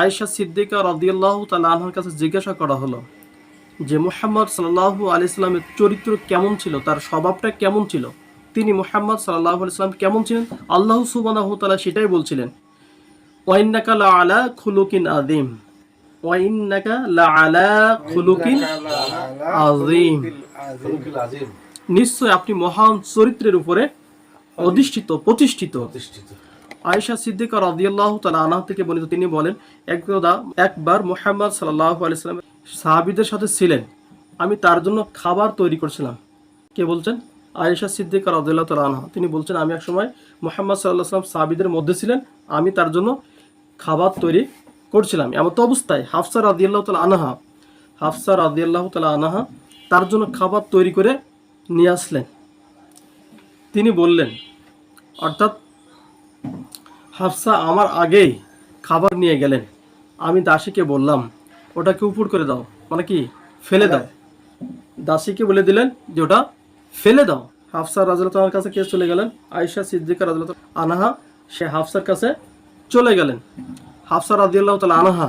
আয়েশা সিদ্দিকা রদিয়াল্লাহ তালা আনহার কাছে জিজ্ঞাসা করা হলো যে মুহাম্মদ সাল্লাহ আলি ইসলামের চরিত্র কেমন ছিল? তার স্বভাবটা কেমন ছিল? তিনি মুহাম্মদ সাল্লাহ আলি ইসলাম কেমন ছিলেন? আল্লাহ সুবানাহ তালা সেটাই বলছিলেন ওয়াইন্নাকা লা আলা খুলুকিন আদিম ওয়াইন্নাকা লা আলা খুলুকিন আযীম। নিশ্চয় আপনি মহান চরিত্রের উপরে অধিষ্ঠিত, প্রতিষ্ঠিত। প্রতিষ্ঠিত। আয়েশা সিদ্দিকা রাদিয়াল্লাহু তাআলা আনহা থেকে বর্ণিত তিনি বলেন, একদা একবার মোহাম্মদ সাল্লাল্লাহু আলাইহি সাল্লাম সাহাবীদের সাথে ছিলেন। আমি তার জন্য খাবার তৈরি করছিলাম। কে বলছেন? আয়েশা সিদ্দিকা রাদিয়াল্লাহু তাআলা আনহা। তিনি বলছেন, আমি এক সময় মুহাম্মদ আলাইহি সাল্লাম সাহাবিদের মধ্যে ছিলেন। আমি তার জন্য খাবার তৈরি করছিলাম। এমন তো অবস্থায় হাফসা রাদিয়াল্লাহু তালা আনাহা, হাফসা রাদিয়াল্লাহু তালা আনাহা তার জন্য খাবার তৈরি করে নিয়ে আসলেন। তিনি বললেন, অর্থাৎ হাফসা আমার আগেই খাবার নিয়ে গেলেন। আমি দাসীকে বললাম, ওটাকে উপর করে দাও মানে কি, ফেলে দাও। দাসীকে বলে দিলেন যে, ওটা ফেলে দাও। হাফসা রাজুল্লাহ কাছে কে চলে গেলেন। আয়েশা সিদ্দিকা রাজুল্লাহ আনাহা, সে হাফসার কাছে চলে গেলেন। হাফসা রাজিয়াল্লাহ তালা আনাহা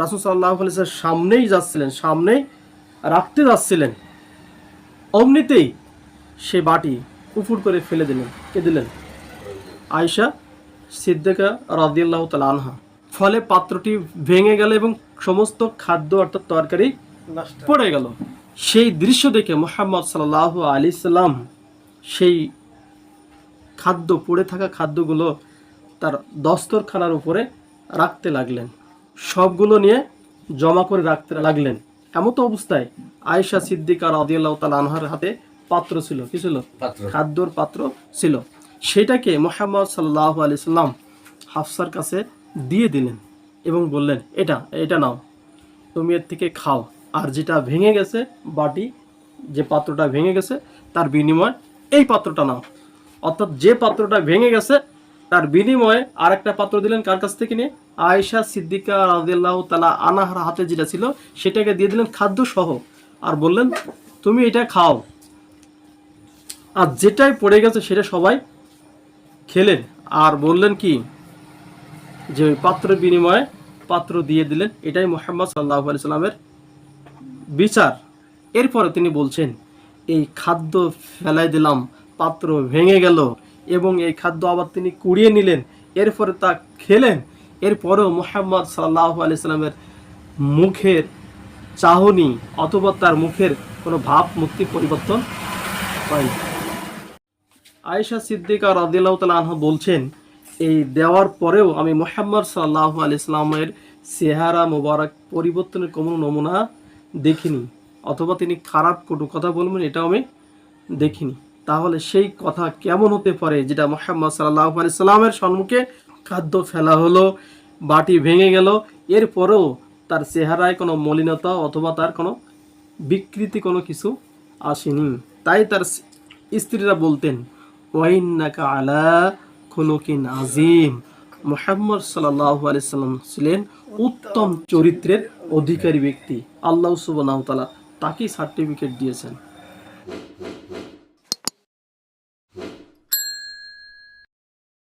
রাসুল সাল্লাহ সামনেই যাচ্ছিলেন, সামনেই রাখতে যাচ্ছিলেন। অমনিতেই সে বাটি উপুর করে ফেলে দিলেন, কে দিলেন? আয়সা সিদ্দিকা রাদিয়াল্লাহু তাআলা আনহা। ফলে পাত্রটি ভেঙে গেল এবং সমস্ত খাদ্য অর্থাৎ তরকারি পড়ে গেল। সেই দৃশ্য দেখে মোহাম্মদ সাল্লাহ আলি সাল্লাম সেই খাদ্য পড়ে থাকা খাদ্যগুলো তার দস্তরখানার উপরে রাখতে লাগলেন। সবগুলো নিয়ে জমা করে রাখতে লাগলেন। এমতো অবস্থায় আয়েশা সিদ্দিকা রাদিয়াল্লাহু তাআলা আনহার হাতে পাত্র ছিল। কি ছিল? খাদ্যর পাত্র ছিল। সেটাকে মোহাম্মদ সাল্লাহ আলি সাল্লাম হাফসার কাছে দিয়ে দিলেন এবং বললেন, এটা এটা নাও। তুমি এর থেকে খাও। আর যেটা ভেঙে গেছে, বাটি, যে পাত্রটা ভেঙে গেছে, তার বিনিময় এই পাত্রটা নাও। অর্থাৎ যে পাত্রটা ভেঙে গেছে, তার বিনিময়ে আর একটা পাত্র দিলেন কার কাছ থেকে নিয়ে? আয়েশা সিদ্দিকা রাদিয়াল্লাহ তালা আনাহার হাতে যেটা ছিল, সেটাকে দিয়ে দিলেন খাদ্য সহ আর বললেন, তুমি এটা খাও। আর যেটাই পড়ে গেছে, সেটা সবাই খেলেন আর বললেন কি, যে ওই পাত্রের বিনিময়ে পাত্র দিয়ে দিলেন। এটাই মোহাম্মদ সাল্লাহ আলি সাল্লামের বিচার। এরপরে তিনি বলছেন, এই খাদ্য ফেলাই দিলাম, পাত্র ভেঙে গেল এবং এই খাদ্য আবার তিনি কুড়িয়ে নিলেন। এরপরে তা খেলেন। এরপরেও মোহাম্মদ সাল্লাহ আলি সাল্লামের মুখের চাহনি অথবা তার মুখের কোনো ভাব মুক্তি পরিবর্তন হয়নি। আয়েশা সিদ্দিকা রাদিল্লাহ তালা আনহা বলছেন, এই দেওয়ার পরেও আমি মোহাম্মদ সাল্লাহ আলি ইসলামের চেহারা মোবারক পরিবর্তনের কোনো নমুনা দেখিনি, অথবা তিনি খারাপ কটু কথা বলবেন এটাও আমি দেখিনি। তাহলে সেই কথা কেমন হতে পারে যেটা মোহাম্মদ সাল্লাহ আলি সাল্লামের সম্মুখে খাদ্য ফেলা হলো, বাটি ভেঙে গেল, এরপরেও তার চেহারায় কোনো মলিনতা অথবা তার কোনো বিকৃতি কোনো কিছু আসেনি। তাই তার স্ত্রীরা বলতেন ওয়াইন্নাকা আলা খুলুকিন আজিম মুহাম্মদ সাল্লাহ আলাইহি সাল্লাম ছিলেন উত্তম চরিত্রের অধিকারী ব্যক্তি। আল্লাহ সুবাহ তাকে সার্টিফিকেট দিয়েছেন।